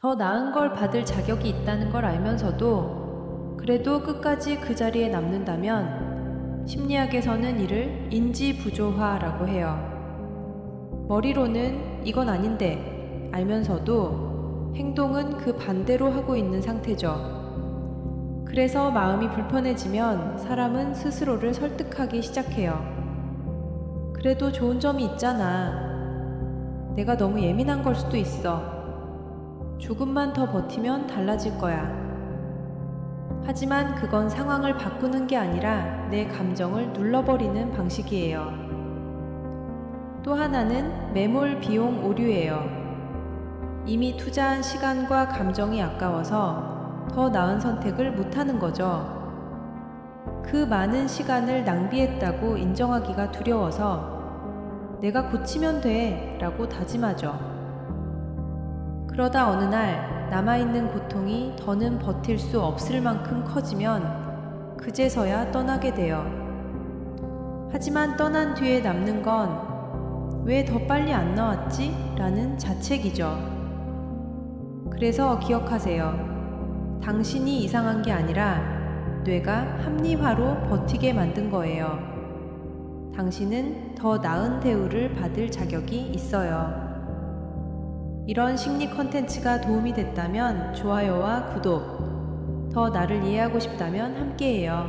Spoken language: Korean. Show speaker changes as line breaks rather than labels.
더 나은 걸 받을 자격이 있다는 걸 알면서도 그래도 끝까지 그 자리에 남는다면 심리학에서는 이를 인지부조화라고 해요. 머리로는 이건 아닌데 알면서도 행동은 그 반대로 하고 있는 상태죠. 그래서 마음이 불편해지면 사람은 스스로를 설득하기 시작해요. 그래도 좋은 점이 있잖아. 내가 너무 예민한 걸 수도 있어. 조금만 더 버티면 달라질 거야. 하지만 그건 상황을 바꾸는 게 아니라 내 감정을 눌러버리는 방식이에요. 또 하나는 매몰 비용 오류예요. 이미 투자한 시간과 감정이 아까워서 더 나은 선택을 못하는 거죠. 그 많은 시간을 낭비했다고 인정하기가 두려워서 내가 고치면 돼 라고 다짐하죠. 그러다 어느 날 남아있는 고통이 더는 버틸 수 없을 만큼 커지면 그제서야 떠나게 돼요. 하지만 떠난 뒤에 남는 건 왜 더 빨리 안 나왔지? 라는 자책이죠. 그래서 기억하세요. 당신이 이상한 게 아니라 뇌가 합리화로 버티게 만든 거예요. 당신은 더 나은 대우를 받을 자격이 있어요. 이런 심리 컨텐츠가 도움이 됐다면 좋아요와 구독, 더 나를 이해하고 싶다면 함께해요.